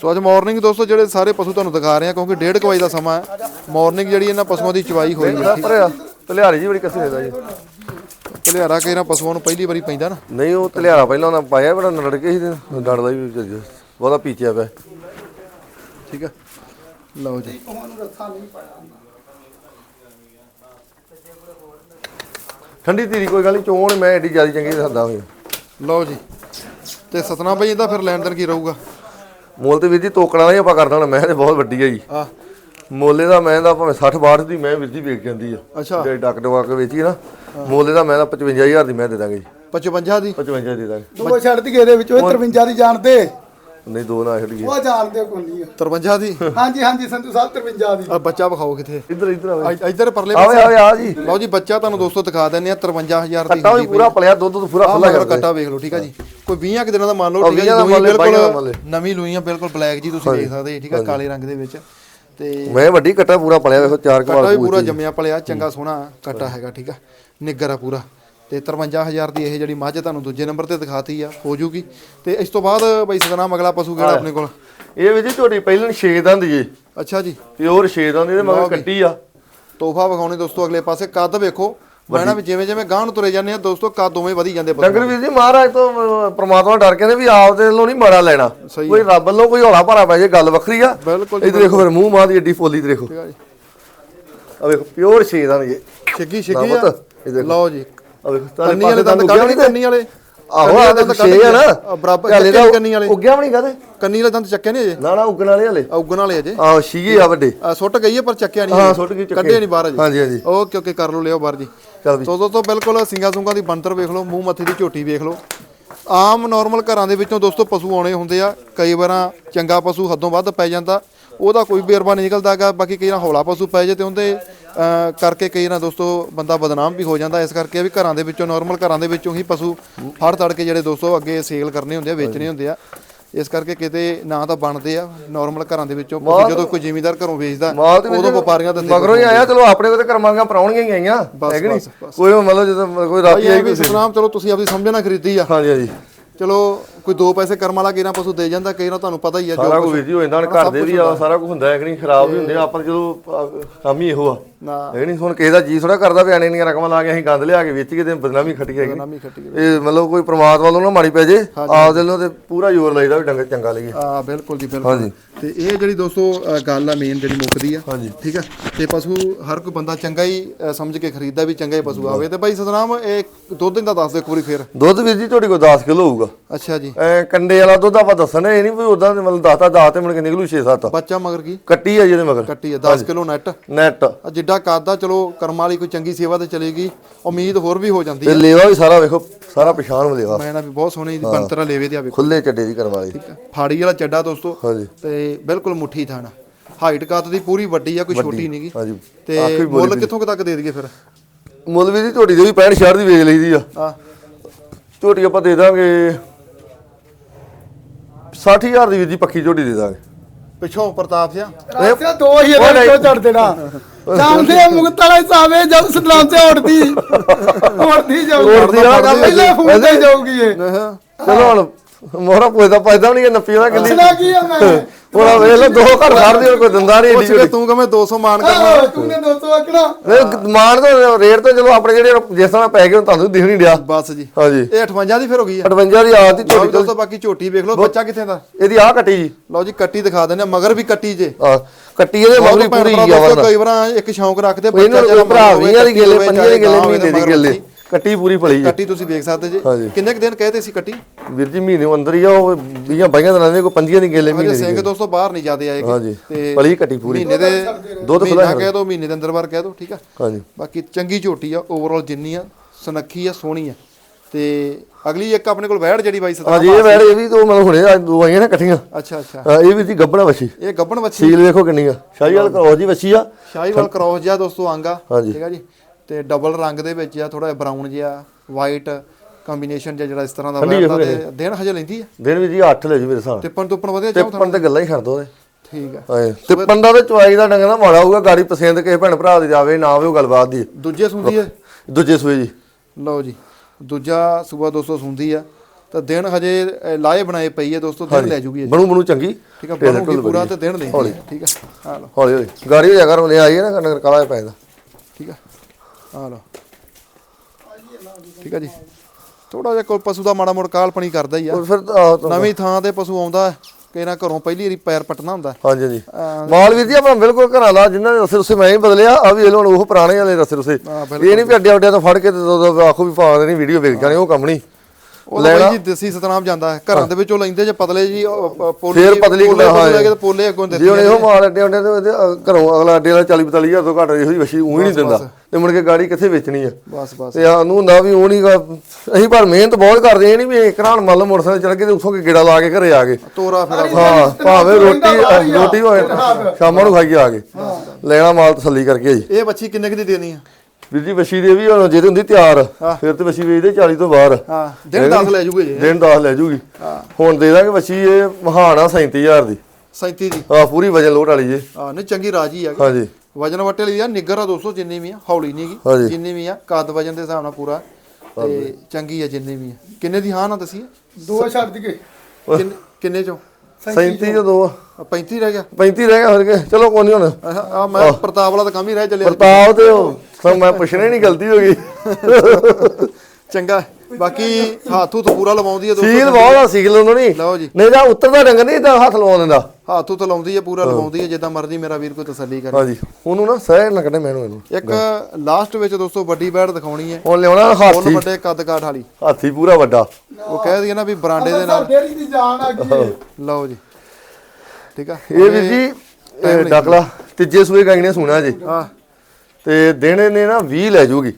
ਸੋ ਅੱਜ ਮਾਰਨਿੰਗ ਦੋਸਤੋ ਜਿਹੜੇ ਸਾਰੇ ਪਸ਼ੂ ਤੁਹਾਨੂੰ ਦਿਖਾ ਰਹੇ ਆ ਕਿਉਂਕਿ 1:30 ਵਜੇ ਦਾ ਸਮਾਂ ਹੈ ਮਾਰਨਿੰਗ ਜਿਹੜੀ ਇਹਨਾਂ ਪਸ਼ੂਆਂ ਦੀ ਚਵਾਈ ਹੋਈ ਹੈ ਪਰ ਤਲਿਆਰੀ ਜੀ ਬੜੀ ਕਸੀ ਲੈਦਾ ਜੀ। ਭਲਿਆਰਾ ਕੇ ਇਹਨਾਂ ਪਸ਼ੂਆਂ ਨੂੰ ਪਹਿਲੀ ਵਾਰੀ ਪੈਂਦਾ ਨਾ। ਨਹੀਂ ਉਹ ਤਲਿਆਰਾ ਪਹਿਲਾਂ ਉਹਨਾਂ ਪਾਇਆ ਬੜਾ ਨੜ ਕੇ ਸੀ ਤੇ ਡੜਦਾ ਵੀ ਬਹੁਤਾ ਪੀਚਿਆ ਪਿਆ। ਠੀਕ ਹੈ ਲਓ ਜੀ। ਠੰਡੀ ਧੀਰੀ ਕੋਈ ਗੱਲ ਨਹੀਂ ਚੋਣ ਮੈਂ ਐਡੀ ਜ਼ਿਆਦਾ ਚੰਗੀ ਦੱਸਦਾ ਹੋਈ ਲਓ ਜੀ। ਤੇ ਸਤਨਾਮ ਭਾਈ ਇਹਦਾ ਫਿਰ ਲੈਣ ਦੇਣ ਕੀ ਰਹੂਗਾ? ਮੁੱਲ ਤੇ ਵੀਰ ਜੀ ਤੋਕੜਾਂ ਦਾ ਹੀ ਆਪਾਂ ਕਰਦਾ ਹੁਣ ਮੈਂ ਤੇ ਬਹੁਤ ਵੱਡੀ ਹੈ ਜੀ। ਆ। ਮੋਲੇ ਦਾ ਮੈਂ ਦਾ ਭਾਵੇਂ 60 62 ਦੀ ਮੈਂ ਵੀਰ ਜੀ ਵੇਚ ਜਾਂਦੀ ਆ। ਅੱਛਾ। ਜੇ ਡੱਕ ਡਵਾ ਕੇ ਵੇਚੀ ਨਾ ਮੋਲੇ ਦਾ ਮੈਂ ਦਾ 55000 ਦੀ ਮੈਂ ਦੇ ਦਾਂਗੇ ਜੀ। 55 ਦੀ? 55 ਦੇ ਦਾਂਗੇ। ਦੋ ਛੱਡ ਦੀ ਇਹਦੇ ਵਿੱਚੋਂ ਇਹ 53 ਦੀ ਜਾਣਦੇ ਨਹੀਂ ਦੋ ਨਾ ਛੱਡੀਏ ਉਹ ਜਾਣਦੇ ਕੋਈ ਨਹੀਂ ਆ। 53 ਦੀ? ਹਾਂਜੀ ਹਾਂਜੀ ਸੰਧੂ ਸਾਹਿਬ 53 ਦੀ। ਆ ਬੱਚਾ ਵਿਖਾਓ ਕਿੱਥੇ? ਇੱਧਰ ਇੱਧਰ ਆਵੇ। ਇੱਧਰ ਪਰਲੇ ਆਵੇ ਆਵੇ ਆ ਜੀ। ਲਓ ਜੀ ਬੱਚਾ ਤੁਹਾਨੂੰ ਦੋਸਤੋ ਦਿਖਾ ਦਿੰਨੇ ਆ 53000 ਦੀ ਕੱਟਾ ਵੀ ਪੂਰਾ ਪਲਿਆ ਦੁੱਧ ਤੋਂ ਪੂਰਾ ਖੁੱਲਾ ਕਰਦਾ। ਕੱਟਾ ਵੇਖ ਲਓ ਠੀਕ ਆ ਜੀ। ਕੋਈ 20 ਕਿ ਦਿਨਾਂ ਦਾ ਮੰਨ ਲਓ ਠੀਕ ਆ 20 ਦਾ ਜੀ ਮੰਨ ਲੂਈ ਲਓ, 22 ਦਾ ਮੰਨ ਬਿਲਕੁਲ ਨਵੀਂ ਲੂਈਆਂ ਬਿਲਕੁਲ ਬਲੈਕ ਜੀ ਤੁਸੀਂ ਦੇਖ ਸਕਦੇ ਠੀਕ ਆ ਕਾਲੇ ਰੰਗ ਦੇ ਵਿੱਚ। ਤੇ ਮੈਂ ਵੱਡੀ ਕੱਟਾ ਪੂਰਾ ਪਲਿਆ ਵੇਖੋ ਚਾਰ ਕੱਟਾ ਕਵਾਲ ਵੀ ਪੂਰਾ ਜੰਮਿਆ ਪਲਿਆ ਚੰਗਾ ਸੋਹਣਾ ਕੱਟਾ ਹੈਗਾ ਠੀਕ ਆ? ਨਿੱਗਰ ਆ ਪੂਰਾ। ਤੇ 53000 ਦੀ ਇਹ ਜਿਹੜੀ ਮੱਝ ਤੁਹਾਨੂੰ ਦੂਜੇ ਨੰਬਰ ਤੇ ਦਿਖਾਤੀ ਆ ਹੋ ਜੂਗੀ। ਤੇ ਇਸ ਤੋਂ ਬਾਅਦ ਬਈ ਸਤਨਾਮ ਅਗਲਾ ਪਸ਼ੂ ਕਿਹੜਾ ਆਪਣੇ ਕੋਲ? ਇਹ ਵੀ ਜੀ ਤੁਹਾਡੀ ਪਹਿਲਣ 6 ਦੰਦ ਜੀ। ਅੱਛਾ ਜੀ। ਪਿਓਰ 6 ਦੰਦ ਇਹਦੇ ਮਗਰ ਕੱਟੀ ਆ। ਤੋਹਫਾ ਵਿਖਾਉਣੇ ਦੋਸਤੋ ਅਗਲੇ ਪਾਸੇ ਕੱਦ ਵੇਖੋ। ਮੈਂ ਨਾ ਵੀ ਜਿਵੇਂ ਜਿਵੇਂ ਗਾਂਹ ਨੂੰ ਤੁਰੇ ਜਾਂਦੇ ਆ ਦੋਸਤੋ ਕੱਦ ਉਵੇਂ ਵਧੀ ਜਾਂਦੇ ਪਸ਼ੂ ਡੰਗਰ ਵੀਰ ਜੀ ਮਹਾਰਾਜ ਤੋਂ ਪ੍ਰਮਾਤਮਾ ਡਰ ਕਹਿੰਦੇ ਵੀ ਆਪ ਦੇ ਵੱਲੋਂ ਨਹੀਂ ਮਾੜਾ ਲੈਣਾ। ਸਹੀ ਕੋਈ ਰੱਬ ਵੱਲੋਂ ਕੋਈ ਹੌਲਾ ਭਾਰਾ ਪੈ ਜੇ ਗੱਲ ਵੱਖਰੀ ਆ। ਬਿਲਕੁਲ ਇਹ ਦੇਖੋ ਫਿਰ ਮੂੰਹ ਮਾਂ ਦੀ ਏਡੀ ਫੋਲੀ ਤੇ ਦੇਖੋ। ਠੀਕ ਆ ਜੀ। ਆ ਵੇਖੋ ਪਿਓਰ 6 ਦੰਦ ਜੀ ਛਿੱਗੀ ਛਿੱਗੀ ਨਾ ਆ। ਪੁੱਤ, ਇਹ ਦੇਖੋ। ਲਓ ਜੀ। ਆ ਵੇਖੋ ਕੰਨੀ ਵਾਲੇ ਦੰਦ ਕੱਢ ਨਹੀਂ ਕੰਨੀ ਵਾਲੇ ਆਹੋ ਆ ਤਾਂ 6 ਆ ਨਾ। ਬਰਾਬਰ ਹਲੇ ਚੱਕੇ ਕੰਨੀ ਵਾਲੇ। ਉੱਗਿਆ ਵੀ ਨਹੀਂ ਕਦੇ। ਕੰਨੀ ਵਾਲੇ ਦੰਦ ਚੱਕੇ ਨਹੀਂ ਅਜੇ। ਨਾ ਨਾ ਉੱਗਣ ਵਾਲੇ ਹਲੇ। ਆ ਉੱਗਣ ਵਾਲੇ ਅਜੇ ਆਹ ਛੀਗੇ ਆ ਵੱਡੇ। ਆ ਸੁੱਟ ਗਈ ਹੈ ਪਰ ਚੱਕਿਆ ਨਹੀਂ ਹਾਂ। ਸੁੱਟ ਗਈ, ਚੱਕੇ। ਕੱਢਿਆ ਨਹੀਂ ਬਾਹਰ ਅਜੇ। ਹਾਂਜੀ, ਹਾਂਜੀ। ਓਕੇ ਓਕੇ ਕਰ ਲਓ ਲਿਓ ਬਾਹਰ ਜੀ। ਚੱਲ ਵੀ। ਤੋ ਦੋਸਤੋ ਬਿਲਕੁਲ ਸਿੰਗਾ ਸੁੰਗਾ ਦੀ ਬੰਤਰ ਵੇਖ ਲਓ ਮੂੰਹ ਮੱਥੇ ਦੀ ਝੋਟੀ ਵੇਖ ਲਓ। ਆਮ ਨਾਰਮਲ ਘਰਾਂ ਦੇ ਵਿੱਚੋਂ ਦੋਸਤੋ ਪਸ਼ੂ ਆਉਣੇ ਹੁੰਦੇ ਆ। ਕਈ ਵਾਰਾਂ ਚੰਗਾ ਪਸ਼ੂ ਹੱਦੋਂ ਵੱਧ ਪੈ ਜਾਂਦਾ। ਉਹਦਾ ਕੋਈ ਬੇਰਵਾ ਨਹੀਂ ਨਿਕਲਦਾਗਾ ਬਾਕੀ ਕਈ ਵਾਰ ਹੌਲਾ ਪਸ਼ੂ ਪੈ ਜੇ ਤੇ ਉਹਦੇ ਕਰਕੇ ਕਈ ਵਾਰ ਦੋਸਤੋ ਬੰਦਾ ਬਦਨਾਮ ਵੀ ਹੋ ਜਾਂਦਾ। ਇਸ ਕਰਕੇ ਵੀ ਘਰਾਂ ਦੇ ਵਿੱਚੋਂ ਨਾਰਮਲ ਘਰਾਂ ਦੇ ਵਿੱਚੋਂ ਹੀ ਪਸ਼ੂ ਫੜ ਤੜ ਕੇ ਜਿਹੜੇ ਦੋਸਤੋ ਅੱਗੇ ਸੇਲ ਕਰਨੇ ਹੁੰਦੇ ਆ ਵੇਚਣੇ ਹੁੰਦੇ ਆ। ਇਸ ਕਰਕੇ ਕਿਤੇ ਨਾ ਤਾਂ ਬਣਦੇ ਆ ਨਾਰਮਲ ਘਰਾਂ ਦੇ ਵਿੱਚੋਂ। ਪਸ਼ੂ ਜਦੋਂ ਕੋਈ ਜ਼ਿਮੀਂਦਾਰ ਘਰੋਂ ਵੇਚਦਾ ਉਦੋਂ ਵਪਾਰੀਆਂ ਦਾ ਮਗਰੋਂ ਹੀ ਆਇਆ ਚਲੋ ਆਪਣੇ ਕੋਲ ਤੇ ਕਰਮਾਂਗਾ ਪਰਾਉਣੀਆਂ ਹੀ ਆਈਆਂ ਹੈ ਕਿ ਨਹੀਂ। ਕੋਈ ਮਤਲਬ ਜਦੋਂ ਕੋਈ ਰਾਤੀ ਆਈ ਵੀ ਸਤਨਾਮ ਚਲੋ ਤੁਸੀਂ ਆਪਣੀ ਸਮਝਣਾ ਖਰੀਦੀ ਆ। ਹਾਂਜੀ ਹਾਂਜੀ। ਚਲੋ ਕੋਈ ਦੋ ਪੈਸੇ ਕਰਮ ਵਾਲਾ ਕਿਹਨਾਂ ਪਸ਼ੂ ਦੇ ਜਾਂਦਾ ਕਈ ਨਾ ਤੁਹਾਨੂੰ ਪਤਾ ਹੀ ਆ ਸਾਰਾ ਜੋ ਕੁਝ ਵੀਰ ਜੀ ਹੋ ਜਾਂਦਾ ਘਰ ਦੇ ਵੀ ਆ ਸਾਰਾ ਕੁਝ ਹੁੰਦਾ ਹੈ ਕਿ ਨਹੀਂ? ਖਰਾਬ ਵੀ ਹੁੰਦੇ ਆ ਆਪਾਂ ਆ, ਕੰਮ ਹੀ ਇਹੋ ਆ। ਨਾ। ਹੈ ਕਿ ਨਹੀਂ ਹੁਣ ਕਿਸੇ ਦਾ ਜੀ ਥੋੜਾ ਕਰਦਾ ਵੀ ਨਹੀਂ ਰਕਮਾਂ ਲਾ ਕੇ ਅਸੀਂ ਗੰਦ ਲਿਆ ਕੇ ਵੇਚ ਕੇ ਤੇ ਬਦਨਾਮੀ ਖੱਟੀ ਹੈਗੀ। ਨਾਮੀ ਖੱਟੀ ਇਹ ਮਤਲਬ ਕੋਈ ਪ੍ਰਮਾਤਮਾ ਵੱਲੋਂ ਨਾ ਮਾੜੀ ਪੈ ਜੇ ਆਪ ਦੇ ਵੱਲੋਂ ਤੇ ਪੂਰਾ ਜ਼ੋਰ ਲਾਈਦਾ ਵੀ ਡੰਗਰ ਚੰਗਾ ਲਈਏ। ਆ ਬਿਲਕੁਲ ਜੀ ਬਿਲਕੁਲ। ਹਾਂਜੀ। ਤੇ ਇਹ ਜਿਹੜੀ ਦੋਸਤੋ ਗੱਲ ਆ ਮੇਨ ਜਿਹੜੀ ਮੁੱਕਦੀ ਆ। ਹਾਂਜੀ। ਠੀਕ ਆ? ਤੇ ਪਸ਼ੂ ਹਰ ਕੋਈ ਬੰਦਾ ਚੰਗਾ ਹੀ ਸਮਝ ਕੇ ਖਰੀਦਦਾ ਵੀ ਚੰਗਾ ਹੀ ਪਸ਼ੂ ਆਵੇ ਤੇ ਭਾਈ ਸਤਨਾਮ ਇਹ ਦੁੱਧ ਦਾ ਦੱਸ ਦੇ ਇੱਕ ਵਾਰੀ ਫੇਰ। ਦੁੱਧ ਵੀਰ ਜੀ ਤੁਹਾਡੇ ਕੋਲ 10 ਕਿਲੋ ਹੋਊਗਾ। ਅੱਛਾ ਜੀ। ਐ ਕੰਡੇ ਵਾਲਾ ਦੁੱਧ ਆਪਾਂ ਦੱਸਣਾ ਇਹ ਨਹੀਂ ਵੀ ਉਦਾਂ ਮਤਲਬ ਦੱਸਤਾ 10 ਤੇ ਮੁੜ ਕੇ ਨਿਕਲੂ 6-7 ਬੱਚਾ ਮਗਰ ਕੀ? ਕੱਟੀ ਆ ਜਿਹਦੇ ਮਗਰ। ਕੱਟੀ ਆ 10 ਕਿਲੋ ਨੈਟ ਨੈਟ ਆ ਜਿੱਡਾ ਆ ਚਲੋ ਕਰਮ ਵਾਲੀ ਕੋਈ ਚੰਗੀ ਸੇਵਾ ਤੇ ਚਲੇਗੀ ਉਮੀਦ ਹੋਰ ਵੀ ਹੋ ਜਾਂਦੀ ਤੇ ਆ। ਲੇਵਾ ਵੀ ਸਾਰਾ ਵੇਖੋ ਸਾਰਾ ਪਛਾਣ ਲੇਵਾ। ਮੈਂ ਨਾ ਵੀ ਬਹੁਤ ਸੋਹਣੀ ਬੰਤਰਾ ਲੇਵੇ ਤੇ ਆ ਵੇਖੋ। ਖੁੱਲੇ ਚੱਡੇ ਦੀ ਕਰਵਾਲੀ ਫਾੜੀ ਵਾਲਾ ਚੱਡਾ ਦੋਸਤੋ ਹਾਂਜੀ। ਤੇ ਬਿਲਕੁਲ ਮੁੱਠੀ ਥਾਣਾ ਹਾਈਟ ਕੱਦ ਦੀ ਪੂਰੀ ਵੱਡੀ ਆ ਕੋਈ ਛੋਟੀ ਨਹੀਂਗੀ ਹਾਂਜੀ। ਤੇ ਮੁੱਲ ਕਿੱਥੋਂ ਤੱਕ ਦੇ ਦਈਏ ਫਿਰ? ਮੁੱਲ ਵੀ ਦੀ ਝੋਟੀ ਦੇ ਵੀ 65 ਸ਼ਹਿਰ ਦੀ ਵੇਚ ਲਈਦੀ ਆ। ਆ ਝੋਟੀ ਆਪਾਂ ਦੇ ਦਾਂਗੇ 60000 ਦੀ ਵੀਰ ਜੀ ਪੱਕੀ ਝੋਟੀ ਦੇ ਦਾਂਗੇ। ਪਿੱਛੋਂ ਪ੍ਰਤਾਪ ਸਿਆ। ਰਾਸਿਆ ਦੋ ਹੀ ਇਹਦੇ ਵਿੱਚੋਂ ਛੱਡ ਦੇਣਾ? ਜਾਣਦੇ ਆ ਮੁਕਤ ਵਾਲਾ ਹਿਸਾਬ ਹੈ ਜਦ ਸਤਨਾਮ ਤੇ ਉੱਠਦੀ ਉੱਠਦੀ ਜਾਊਗੀ। ਉੱਠਦੀ ਆ, ਗੱਲ ਪਹਿਲੇ ਫੋਨ ਤੇ ਜਾਊਗੀ ਇਹ। ਚਲੋ ਹੁਣ ਮੋਹਰਾ ਪੁੱਛਦਾ ਪੈਦਾ ਨਹੀਂ ਨੱਪੀ ਦਾ ਕਿੰਨੀ ਪੁੱਛਣਾ ਕੀ ਆ ਮੈਂ? ਹੁਣ ਵੇਖ ਲਓ ਦੋ ਘਰ ਖੜਦੀ ਹੁਣ ਕੋਈ ਦਿੰਦਾ ਨਹੀਂ ਏਡੀ ਕੇ ਤੂੰ ਕਵੇਂ 200 ਮਾਨ ਕਰਨਾ? ਤੂੰ ਨੇ ਦੋਸਤੋ ਆਖਣਾ? ਨਹੀਂ, ਮਾਨ ਤੋਂ ਰੇਟ ਤੇ ਚਲੋ ਆਪਣੇ ਜਿਹੜੇ ਜਿਸ ਤਰ੍ਹਾਂ ਪੈ ਗਏ ਤੁਹਾਨੂੰ ਦਿਖ ਨਹੀਂ ਡਿਆ ਬਸ ਜੀ। ਹਾਂਜੀ। ਇਹ 58 ਦੀ ਫਿਰ ਹੋ ਗਈ ਆ। 58 ਦੀ ਲਓ ਝੋਟੀ ਦੋਸਤੋ ਬਾਕੀ ਝੋਟੀ ਵੇਖ ਲਓ ਬੱਚਾ ਕਿੱਥੇ ਦਾ? ਇਹਦੀ ਆ ਕੱਟੀ ਜੀ। ਲਓ ਜੀ ਕੱਟੀ ਦਿਖਾ ਦਿੰਦੇ ਆ ਮਗਰ ਵੀ ਕੱਟੀ ਜੇ। ਆ ਕੱਟੀ ਇਹਦੇ ਮਗਰੀ ਪੂਰੀ ਆ ਵਰਨਾ ਕਈ ਵਾਰ ਇੱਕ ਸ਼ੌਂਕ ਰੱਖਦੇ ਇਹਨਾਂ ਜਿਹੜਾ ਭਰਾ 20 ਦੀ ਗੇਲੇ ਹੋਵੇ, 5 ਦੀ ਗੇਲੇ ਮਹੀਨੇ ਦੀ ਗੇਲੇ ਕੱਟੀ ਪੂਰੀ ਪਲੀ ਜੀ। ਕੱਟੀ ਤੁਸੀਂ ਵੇਖ ਸਕਦੇ ਜੀ। ਹਾਂਜੀ। ਕਿੰਨੇ ਕੁ ਦਿਨ ਕਹਤੇ ਸੀ ਕੱਟੀ? ਵੀਰ ਜੀ ਮਹੀਨੇ ਅੰਦਰ ਹੀ ਆ ਉਹ 20 ਬਾਈਆਂ ਦਿਨਾਂ ਦੇ ਕੋਈ 5 ਦੀ ਗੇਲੇ ਅਜੇ ਮਹੀਨੇ ਦੀ ਸਿੰਘ ਦੋਸਤੋ ਬਾਹਰ ਨਹੀਂ ਜਾਦੇ ਆਏਗੇ ਹਾਂਜੀ। ਪਲੀ ਕੱਟੀ ਪੂਰੀ। ਮਹੀਨੇ ਦੇ ਦੁੱਧ ਮਹੀਨਾ ਖੁੱਲਾ ਕਹਿ ਦੋ ਮਹੀਨੇ ਦੇ ਅੰਦਰ ਬਾਰ ਕਹਿ ਦੋ ਠੀਕ ਆ? ਹਾਂਜੀ। ਬਾਕੀ ਚੰਗੀ ਝੋਟੀ ਆ ਓਵਰਆਲ ਜਿੰਨੀ ਆ ਸੁਨੱਖੀ ਆ ਸੋਹਣੀ ਆ। ਤੇ ਅਗਲੀ ਇੱਕ ਆਪਣੇ ਕੋਲ ਵੈੜ ਜਿਹੜੀ ਬਾਈ ਸਤਾ ਹਾਂਜੀ ਇਹ ਵੈੜ ਇਹ ਵੀ ਤੋਂ ਮਤਲਬ ਹੁਣੇ ਅੱਜ ਦੋ ਆਈਆਂ ਨੇ ਇਕੱਠੀਆਂ। ਅੱਛਾ ਅੱਛਾ। ਹਾਂ, ਇਹ ਵੀ ਜੀ ਗੱਬਣਾ ਵੱਛੀ। ਇਹ ਗੱਬਣ ਵੱਛੀ। ਸੀਲ ਵੇਖੋ ਕਿੰਨੀ ਆ। ਸ਼ਾਹੀਵਾਲ ਕਰੋਸ ਦੀ ਵੱਛੀ ਆ। ਸ਼ਾਹੀਵਾਲ ਕ੍ਰੋਸ ਜਿਹਾ ਦੋਸਤੋ ਆਂਗਾ ਹਾਂਜੀ। ਠੀਕ ਆ ਜੀ। ਤੇ ਡਬਲ ਰੰਗ ਦੇ ਵਿੱਚ ਆ ਥੋੜਾ ਬਰਾਊਨ ਜਿਹਾ ਵਾਈਟ ਕੰਬੀਨੇਸ਼ਨ ਜਿਹਾ ਜਿਹੜਾ ਇਸ ਤਰ੍ਹਾਂ ਦਾ ਵੈੜ ਦਾ ਤੇ ਦਿਨ ਹਜੇ ਲੈਂਦੀ ਆ? ਦਿਨ ਵੀ ਜੀ 8 ਲੈ ਜੀ ਮੇਰੇ ਹਿਸਾਬ ਟਿੱਪਣ ਟੁੱਪਣ ਵਧੀਆ ਚਾਹ ਟਿੱਪਣ ਤੇ ਗੱਲਾਂ ਹੀ ਛੱਡ ਦੋ ਉਹਦੇ। ਠੀਕ ਆ। ਹਾਂ ਟਿੱਪਣ ਦਾ ਤੇ ਚੁਆਈ ਦਾ ਡੰਗਾ ਨਾ ਮਾੜਾ ਹੋਊਗਾ ਗਾੜੀ ਪਸੰਦ ਕਿਸੇ ਭੈਣ ਭਰਾ ਦੀ ਜਾਵੇ ਨਾ ਆਵੇ ਉਹ ਗੱਲਬਾਤ ਦੀ। ਦੂਜੇ ਸੁੰਦੀ ਆ? ਦੂਜੇ ਸੂਏ ਜੀ। ਲਓ ਜੀ ਦੂਜਾ ਸੂਬਾ ਦੋਸਤੋ ਸੁੰਦੀ ਆ ਤਾਂ ਦਿਨ ਹਜੇ ਲਾਏ ਬਣਾਏ ਪਈ ਹੈ ਦੋਸਤੋ ਦਿਨ ਲੈ ਜੂਗੀ। ਬਣੂ ਬਣੂ ਚੰਗੀ। ਠੀਕ ਹੈ ਢਿੱਲ ਬਣੂਗੀ ਪੂਰਾ। ਤੇ ਦਿਨ ਦੇ ਠੀਕ ਹੈ ਆ ਹੌਲੀ ਹੌਲੀ। ਗਾੜੀ ਹੋ ਜਾ ਕਰ ਲੈ ਆਈਏ ਨਾ ਨਗਰ ਕਾਲਾ ਪੈ ਜਾਂਦਾ। ਠੀਕ ਹੈ ਆ ਲਓ। ਠੀਕ ਹੈ ਜੀ। ਥੋੜਾ ਜਿਹਾ ਕੋਈ ਪਸ਼ੂ ਦਾ ਮਾੜਾ ਮੋੜ ਕਾਲਪਣੀ ਕਰਦਾ ਹੀ ਆ। ਫਿਰ ਨਵੀਂ ਥਾਂ ਤੇ ਪਸ਼ੂ ਆਉਂਦਾ ਕਿਹਨਾਂ ਘਰੋਂ ਪਹਿਲੀ ਵਾਰੀ ਪੈਰ ਪਟਣਾ ਹੁੰਦਾ ਹਾਂਜੀ ਹਾਂਜੀ। ਮਾਲ ਵੀਰ ਜੀ ਆਪਣਾ ਬਿਲਕੁਲ ਘਰਾਂ ਦਾ ਜਿੰਨਾ ਦੇ ਰਸੇ ਰੁਸੇ ਮੈਂ ਹੀ ਬਦਲਿਆ ਆ ਵੀ ਇਹ ਹੁਣ ਉਹ ਪੁਰਾਣੇ ਵਾਲੇ ਰਸੇ ਰੁਸੇ ਇਹ ਨਹੀਂ ਵੀ ਅੱਡੇ ਅੱਡੇ ਤੋਂ ਫੜ ਕੇ ਆਖੋ ਵੀ ਪਾ ਦੇਣੀ ਵੀਡੀਓ ਵੇਖ ਜਾਣੀ ਉਹ ਕੰਮ ਨਹੀਂ। ਉਹ ਬਾਈ ਜੀ ਦੇਸੀ ਸਤਨਾਮ ਜਾਂਦਾ ਹੈ। ਘਰਾਂ ਦੇ ਵਿੱਚੋਂ ਲੈਂਦੇ ਜੇ ਪਤਲੇ ਜੀ ਉਹ, ਪੋਲੇ ਫੇਰ ਪਤਲੀ ਪੋਲੇ ਹਾਂ। ਪੋਲੇ ਅੱਗੋਂ ਜੇ ਦਿੱਤੇ ਹੁਣ ਇਹੋ ਮਾਲ ਅੱਡੇ ਅੱਡੇ ਤੇ ਘਰੋਂ ਅਗਲਾ ਅੱਡੇ ਵਾਲਾ 40 45 ਹਜ਼ਾਰ ਤੋਂ ਘੱਟ ਇਹੋ ਹੀ ਵਸ਼ੀ ਉਹੀ ਨਹੀਂ ਦਿੰਦਾ। ਤੇ ਮੁੜ ਕੇ ਗਾੜੀ ਕਿੱਥੇ ਵੇਚਣੀ ਆ? ਬਸ ਬਸ। ਤੇ ਸਾਨੂੰ ਹੁੰਦਾ ਵੀ ਉਹ ਨਹੀਂ ਅਸੀਂ ਪਰ ਮਿਹਨਤ ਬਹੁਤ ਕਰਦੇ ਇਹ ਨਹੀਂ ਵੀ ਇੱਕ ਨਾਲ ਮੰਨ ਲਓ ਮੋਟਰਸਾਈਕਲ ਚੜ ਕੇ ਤੇ ਉੱਥੋਂ ਕੇ ਗੇੜਾ ਲਾ ਕੇ ਘਰੇ ਆ ਗਏ। ਤੋਰਾ ਫਿਰ ਹਾਂ ਭਾਵੇਂ ਰੋਟੀ ਰੋਟੀ ਹੋਏ ਸ਼ਾਮਾਂ ਨੂੰ ਖਾਈਏ ਆ ਕੇ। ਲੈਣਾ ਮਾਲ ਤਸੱਲੀ ਕਰਕੇ ਜੀ ਇਹ ਬੱਚੀ ਕਿੰਨੇ ਕੁ ਦੀ ਦੇਣੀ ਆ? ਵੀਰ ਜੀ ਵਸ਼ੀ ਦੇ ਵੀ ਹੁਣ ਜਿਹਦੇ ਹੁੰਦੀ ਤਿਆਰ ਫਿਰ ਤੇ ਵਸ਼ੀ ਵੇਚਦੇ 40 ਤੋਂ ਬਾਹਰ। ਹਾਂ ਦਿਨ 10 ਲੈ ਜੂਗੇ ਜੀ। ਦਿਨ 10 ਲੈ ਜੂਗੀ। ਹੁਣ ਦੇ ਦਾਂਗੇ ਵਸ਼ੀ ਇਹ ਮਹਾਨ ਆ 37000 ਦੀ। 37 ਦੀ। ਆ ਪੂਰੀ ਵਜਨ ਲੋਡ ਵਾਲੀ ਜੇ। ਆ ਨਹੀਂ ਚੰਗੀ ਰਾਜੀ ਆ। ਹਾਂਜੀ। ਵਜਨ ਵਟੇ ਲਈ ਆ ਨਿੱਗਰ ਆ ਦੋਸਤੋ ਜਿੰਨੀ ਵੀ ਆ ਹੌਲੀ ਨਹੀਂ ਹਾਂਜੀ। ਗੀ ਜਿੰਨੀ ਵੀ ਆ ਕੱਦ ਵਜਨ ਦੇ ਹਿਸਾਬ ਨਾਲ ਪੂਰਾ। ਤੇ ਚੰਗੀ ਆ ਜਿੰਨੀ ਵੀ ਆ। ਕਿੰਨੇ ਦੀ ਹਾਂ ਨਾ ਦਸੀ ਦੋ ਛੱਡ ਦਈਏ ਕਿੰਨੇ ਕਿੰਨੇ ਚੋਂ? 37 ਤੋਂ ਦੋ ਆ। ਆ 35 ਰਹਿ ਗਿਆ। 35 ਰਹਿ ਗਿਆ ਫਿਰ ਕੇ। ਚਲੋ ਕੋਈ ਨਹੀਂ ਹੁਣ। ਆ ਆ ਮੈਂ ਪ੍ਰਤਾਪ ਵਾਲਾ ਤਾਂ ਕੰਮ ਹੀ ਰਹਿ ਚੱਲਿਆ। ਪ੍ਰਤਾਪ ਤੇ ਉਹ ਸਰ ਮੈਂ ਪੁੱਛਣਾ ਹੀ ਨਹੀਂ ਗਲਤੀ ਹੋ ਗਈ। ਚੰਗਾ। ਬਾਕੀ ਹੱਥ ਹੁੱਥ ਪੂਰਾ ਲਵਾਉਂਦੀ ਆ ਦੋਸਤੋ ਸੀਲ ਬਹੁਤ ਆ ਸੀਲ ਉਹਨਾਂ ਨੇ ਲਓ ਜੀ। ਨਹੀਂ ਤਾਂ ਉੱਤਰਦਾ ਡੰਗ ਨਹੀਂ ਤਾਂ ਹੱਥ ਲਵਾ ਦਿੰਦਾ। ਹੱਥ ਹੁੱਥ ਲਾਉਂਦੀ ਆ ਪੂਰਾ ਲਵਾਉਂਦੀ ਆ ਜਿੱਦਾਂ ਮਰਜ਼ੀ ਮੇਰਾ ਵੀਰ ਕੋਈ ਤਸੱਲੀ ਕਰੇ। ਹਾਂਜੀ। ਉਹਨੂੰ ਨਾ ਸਹਿ ਨਾ ਕੱਢੇ ਮੈਨੂੰ ਇਹਨੂੰ। ਇੱਕ ਲਾਸਟ ਵਿੱਚ ਦੋਸਤੋ ਵੱਡੀ ਬੈੜ ਦਿਖਾਉਣੀ ਹੈ। ਹੁਣ ਲਿਆਉਣਾ ਹਾਥੀ ਵੱਡੇ ਕੱਦ ਕਾਠ ਵਾਲੀ। ਹਾਥੀ ਪੂਰਾ ਵੱਡਾ। ਉਹ ਕਹਿ ਦਈਏ ਨਾ ਵੀ ਬਰਾਂਡੇ ਦੇ ਨਾਲ। ਡੇਰੀ ਦੀ ਜਾਨ ਆ ਗਈ। ਲਓ ਜੀ। ਠੀਕ ਆ? ਇਹ ਵੀ ਜੀ ਡਕਲਾ ਤੀਜੇ ਸੂਏ ਗਾਈ ਨੇ ਸੁਣਾ ਜੀ। ਆ ਤੇ ਦਿਨ ਨੇ ਨਾ 20 ਲੈ ਜੂਗੀ।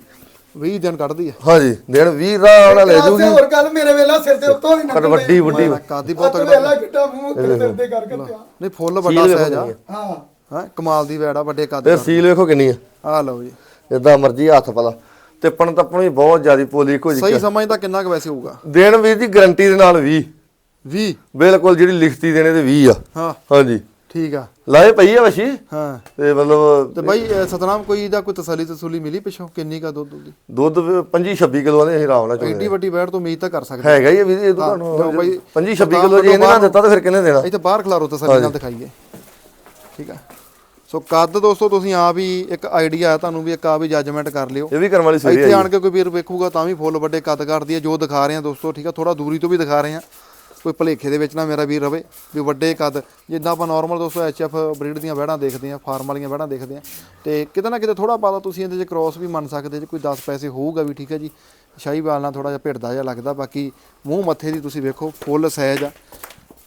20 ਦਿਨ ਕੱਢਦੀ ਆ। ਹਾਂਜੀ ਦਿਨ 20 ਦਾ ਉਹਨਾਂ ਲੈ ਜੂਗੀ। ਹੋਰ ਗੱਲ ਮੇਰੇ ਵੇਲਾ ਸਿਰ ਤੇ ਉੱਤੋਂ ਨਹੀਂ ਪਰ ਵੱਡੀ ਵੱਡੀ। ਕਾਦੀ ਬਹੁਤ ਬਹੁਤ ਵੇਲਾ ਕਿੱਡਾ ਮੂੰਹ ਸਿਰ ਤੇ ਕਰਕੇ ਪਿਆ ਨਹੀਂ ਫੁੱਲ ਵੱਡਾ ਸਹਿਜ ਆ। ਹਾਂ। ਹਾਂ ਕਮਾਲ ਦੀ ਵੈੜ ਆ ਵੱਡੇ ਕੱਦ ਤੇ ਸੀਲ ਵੇਖੋ ਕਿੰਨੀ ਆ। ਆ ਲਓ ਜੀ। ਜਿੱਦਾਂ ਮਰਜ਼ੀ ਹੱਥ ਪਲਾ ਤੇ ਪਣ ਤੱਪਣ ਵੀ ਬਹੁਤ ਜ਼ਿਆਦੀ ਪੋਲੀ ਜੀ ਸਹੀ ਸਮਝਦਾ ਕਿੰਨਾ ਕੁ ਵੈਸੇ ਹੋਊਗਾ। ਦਿਨ ਵੀਰ ਜੀ ਗਰੰਟੀ ਦੇ ਨਾਲ 20 20 ਬਿਲਕੁਲ ਜਿਹੜੀ ਲਿਖਤੀ ਦੇਣੇ ਤੇ 20 ਆ। ਹਾਂ। ਹਾਂਜੀ। ਠੀਕ ਆ। ਲਾਏ ਪਈ ਆ ਵਸ਼ੀ? ਹਾਂ। ਤੇ ਮਤਲਬ ਤੇ ਬਾਈ ਸਤਨਾਮ ਕੋਈ ਇਹਦਾ ਕੋਈ ਤਸੱਲੀ ਤਸੂਲੀ ਮਿਲੀ ਪਿਛੋਂ? ਕਿੰਨੀ ਕਾ ਦੁੱਧ ਦੀ ਦੁੱਧ 25 26 ਕਿਲੋ ਦੇ ਅਸੀਂ ਆਰਾਮ ਨਾਲ ਚੋਣੇ ਐਡੀ ਵੱਡੀ ਵੈੜ ਤੋਂ ਉਮੀਦ ਤਾਂ ਕਰ ਸਕਦੇ ਹੈਗਾ ਹੀ ਵੀਰ ਇਹ ਤੁਹਾਨੂੰ ਬਾਈ, 25 26 ਕਿਲੋ ਜੇ ਇਹਨੇ ਨਾ ਦਿੱਤਾ ਤਾਂ ਫਿਰ ਕਿਹਨੇ ਦੇਣਾ? ਇੱਥੇ ਬਾਹਰ ਖਲਾਰੋ ਤਸੱਲੀ ਨਾਲ ਦਿਖਾਈਏ। ਠੀਕ ਆ। ਸੋ ਕੱਦ ਦੋਸਤੋ ਤੁਸੀਂ ਆਪ ਹੀ ਇੱਕ ਆਈਡੀਆ ਤੁਹਾਨੂੰ ਵੀ ਇੱਕ ਆ ਵੀ ਜੱਜਮੈਂਟ ਕਰ ਲਿਓ। ਇਹ ਵੀ ਕਰਨ ਵਾਲੀ ਸੂਰੀ ਇੱਥੇ ਹੈ ਆਣ ਕੇ ਕੋਈ ਵੀਰ ਵੇਖੂਗਾ ਤਾਂ ਵੀ ਫੁੱਲ ਵੱਡੇ ਕੱਦ ਕਰਦੀ ਹੈ ਜੋ ਦਿਖਾ ਰਹੇ ਆ ਦੋਸਤੋ ਠੀਕ ਆ ਥੋੜਾ ਦੂਰੀ ਤੋਂ ਵੀ ਦਿਖਾ ਰਹੇ ਆ। ਕੋਈ ਭਲੇਖੇ ਦੇ ਵਿੱਚ ਨਾ ਮੇਰਾ ਵੀਰ ਰਵੇ ਵੀ ਵੱਡੇ ਕੱਦ। ਜਿੱਦਾਂ ਆਪਾਂ ਨਾਰਮਲ ਦੋਸਤੋ ਐਚਐਫ ਬਰੀਡ ਦੀਆਂ ਵਹਿੜਾਂ ਦੇਖਦੇ ਆ ਫਾਰਮ ਵਾਲੀਆਂ ਵਹਿੜਾਂ ਦੇਖਦੇ ਆ ਤੇ ਕਿਤੇ ਨਾ ਕਿਤੇ ਥੋੜਾ ਪਾਦਾ ਤੁਸੀਂ ਇਹਦੇ 'ਚ ਕ੍ਰੋਸ ਵੀ ਮੰਨ ਸਕਦੇ ਜੇ ਕੋਈ 10 ਪੈਸੇ ਹੋਊਗਾ ਵੀ, ਠੀਕ ਹੈ ਜੀ। ਸ਼ਾਹੀਵਾਲ ਨਾਲ ਥੋੜਾ ਜਿਹਾ ਭਿੜਦਾ ਜਿਹਾ ਲੱਗਦਾ, ਬਾਕੀ ਮੂੰਹ ਮੱਥੇ ਦੀ ਤੁਸੀਂ ਵੇਖੋ, ਫੁੱਲ ਸਾਈਜ਼ ਆ।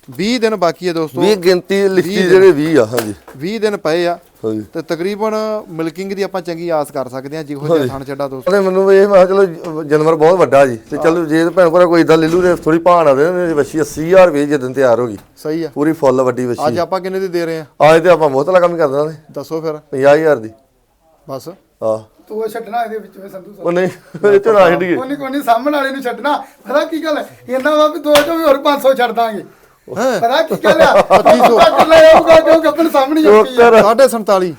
20 ਦਿਨ ਬਾਕੀ ਹੈ ਦੋਸਤੋ। 20 ਗਿਣਤੀ ਲਿਖਤੀ ਜਿਹੜੇ 20 ਆ ਹਾਂਜੀ। 20 ਦਿਨ ਪਏ ਆ। ਹਾਂਜੀ। ਤੇ ਤਕਰੀਬਨ ਮਿਲਕਿੰਗ ਦੀ ਆਪਾਂ ਚੰਗੀ ਆਸ ਕਰ ਸਕਦੇ ਆ ਜਿਹੋ ਜਿਹਾ ਥਣ ਚੱਡਾ ਦੋਸਤੋ। ਉਹਨੇ ਮੈਨੂੰ ਇਹ ਮੈਂ ਚਲੋ ਜਾਨਵਰ ਬਹੁਤ ਵੱਡਾ ਜੀ। ਤੇ ਚਲੋ ਜੇ ਭੈਣ ਭਰਾ ਕੋਈ ਇਦਾਂ ਲੈ ਲੂ ਤੇ ਥੋੜੀ ਭਾਣ ਆ ਦੇ ਵੱਛੀ 80000 ਰੁਪਏ ਜਦੋਂ ਤਿਆਰ ਹੋ ਗਈ। ਸਹੀ ਆ। ਪੂਰੀ ਫੁੱਲ ਵੱਡੀ ਵੱਛੀ। ਅੱਜ ਆਪਾਂ ਕਿੰਨੇ ਦੀ ਦੇ ਰਹੇ ਆ? ਆਜ ਤੇ ਆਪਾਂ ਬਹੁਤਲਾ ਕੰਮ ਕਰ ਦਾਂਗੇ। ਦੱਸੋ ਫਿਰ। 50000 ਦੀ। ਬਸ। ਆ ਤੂੰ ਉਹ ਛੱਡਣਾ ਇਹਦੇ ਵਿੱਚ ਵੇ ਸੰਧੂ ਸਾਹਿਬ। ਉਹ ਨਹੀਂ ਇਹ ਚ ਨਾ ਛੱਡੀਏ। ਕੋਈ ਨਹੀਂ ਕੋਈ ਨਹੀਂ ਸਾਹਮਣੇ ਵਾਲੇ ਨੂੰ ਛੱਡਣਾ। ਪਤਾ ਕੀ ਗੱਲ ਹੈ? ਇਹਨਾਂ ਵਾ ਵੀ ਦੋ ਚੋਂ ਵੀ ਹੋਰ 500 ਛੱਡ ਦਾਂਗੇ। ਹੈਂ? ਪਤਾ ਕੀ ਗੱਲ ਆ? 2500 ਕੱਟ ਲੈ ਆਊਗਾ ਕਿਉਂਕਿ ਆਪਣੇ ਸਾਹਮਣੇ ਜੋਕੀ ਆ। ਚੋਕਰ 47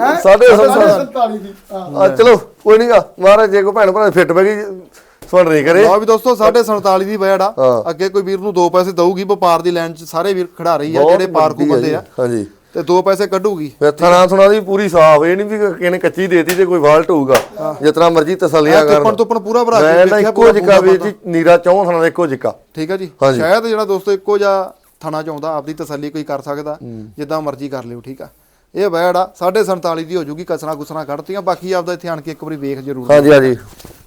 ਹੈਂ? ਸਾਢੇ ਸਾਢੇ 47 ਦੀ ਹਾਂ। ਆ ਚਲੋ ਕੋਈ ਨਹੀਂਗਾ ਮਹਾਰਾਜ ਜੇ ਕੋ ਭੈਣ ਭਰਾ ਫਿੱਟ ਬੈ ਗਈ ਸੁਣ ਨਹੀਂ ਕਰੇ। ਲਓ ਵੀ ਦੋਸਤੋ 47 ਦੀ ਬੈੜ ਆ। ਹਾਂ। ਅੱਗੇ ਕੋਈ ਵੀਰ ਨੂੰ ਦੋ ਪੈਸੇ ਦਊਗੀ ਵਪਾਰ ਦੀ ਲਾਈਨ 'ਚ ਸਾਰੇ ਵੀਰ ਖੜਾ ਰਹੀ ਆ ਬਹੁਤ ਜਿਹੜੇ ਪਾਰਕੂ ਬੰਦੇ ਆ। ਹਾਂਜੀ। ਤੇ ਦੋ ਪੈਸੇ ਕੱਢੂਗੀ। ਫਿਰ ਥਣਾ ਥਣਾ ਦੀ ਪੂਰੀ ਸਾਫ਼ ਇਹ ਨਹੀਂ ਵੀ ਕਿਸੇ ਨੇ ਕੱਚੀ ਦੇਤੀ ਤੇ ਕੋਈ ਫਾਲਟ ਹੋਊਗਾ। ਜਿਤਨਾ ਮਰਜ਼ੀ ਤਸੱਲੀਆਂ ਕਰਨ। ਟੁੱਪਣ ਪੂਰਾ ਭਰਾ ਕੇ ਵੇਖਿਆ ਇੱਕੋ ਜਿੱਕਾ ਵੀ ਜੀ ਨੀਰਾ ਚੌਂ ਥਣਾ ਦਾ ਇੱਕੋ ਜਿੱਕਾ। ਠੀਕ ਆ ਜੀ। ਸ਼ਾਇਦ ਜਿਹੜਾ ਦੋਸਤੋ ਇੱਕੋ ਜਿਹਾ ਥਣਾ ਚਾਹੁੰਦਾ ਆਪਦੀ ਤਸੱਲੀ ਕੋਈ ਕਰ ਸਕਦਾ ਜਿੱਦਾਂ ਮਰਜ਼ੀ ਕਰ ਲਿਓ ਠੀਕ ਆ। ਇਹ ਬੈੜ ਆ 47 ਦੀ ਹੋ ਜੂਗੀ ਕਸਣਾ ਕੁਸਣਾ ਕੱਢਤੀਆਂ ਬਾਕੀ ਆਪਦਾ ਇੱਥੇ ਆਣ ਕੇ ਇੱਕ ਵਾਰੀ ਵੇਖ ਜ਼ਰੂਰ ਹਾਂਜੀ ਹਾਂਜੀ।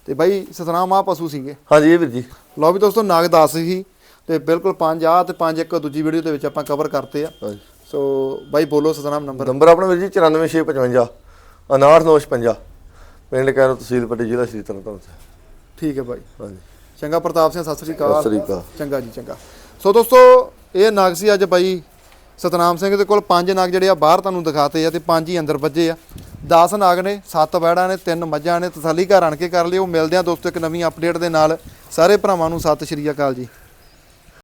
ਤੇ ਬਾਈ ਸਤਨਾਮ ਆ ਪਸ਼ੂ ਸੀਗੇ। ਹਾਂਜੀ ਇਹ ਵੀਰ ਜੀ। ਲਓ ਵੀ ਦੋਸਤੋ ਨਾਗ 10 ਸੀ। ਤੇ ਬਿਲਕੁਲ ਪੰਜ ਆ ਤੇ ਪੰਜ ਇੱਕ ਦੂਜੀ ਵੀਡੀਓ ਦੇ ਵਿੱਚ ਆਪਾਂ ਕਵਰ ਕਰਤੇ ਆ। ਹਾਂਜੀ। ਸੋ ਬਾਈ ਬੋਲੋ ਸਤਨਾਮ ਨੰਬਰ ਨੰਬਰ ਆਪਣਾ ਵੀਰ ਜੀ 94655 5955 ਪਿੰਡ ਕੈਰੋ ਤਹਿਸੀਲ ਪੱਟੀ ਜ਼ਿਲ੍ਹਾ ਸ਼੍ਰੀ ਤਰਨਤਾਰਨ ਠੀਕ ਹੈ ਬਾਈ ਹਾਂਜੀ। ਚੰਗਾ ਪ੍ਰਤਾਪ ਸਿੰਘ ਸਤਿ ਸ੍ਰੀ ਅਕਾਲ। ਸਤਿ ਸ੍ਰੀ ਅਕਾਲ। ਚੰਗਾ ਜੀ ਚੰਗਾ। ਸੋ ਦੋਸਤੋ ਇਹ ਨਾਗ ਸੀ ਅੱਜ ਬਾਈ ਸਤਨਾਮ ਸਿੰਘ ਦੇ ਕੋਲ ਪੰਜ ਨਾਗ ਜਿਹੜੇ ਆ ਬਾਹਰ ਤੁਹਾਨੂੰ ਦਿਖਾਤੇ ਆ ਤੇ ਪੰਜ ਹੀ ਅੰਦਰ ਵੱਜੇ ਆ। 10 ਨਾਗ ਨੇ 7 ਵੈੜਾਂ ਨੇ 3 ਮੱਝਾਂ ਨੇ ਤਸੱਲੀ ਘਰ ਆਣ ਕੇ ਕਰ ਲਿਓ। ਮਿਲਦੇ ਆ ਦੋਸਤੋ ਇੱਕ ਨਵੀਂ ਅਪਡੇਟ ਦੇ ਨਾਲ। ਸਾਰੇ ਭਰਾਵਾਂ ਨੂੰ ਸਤਿ ਸ਼੍ਰੀ ਅਕਾਲ ਜੀ।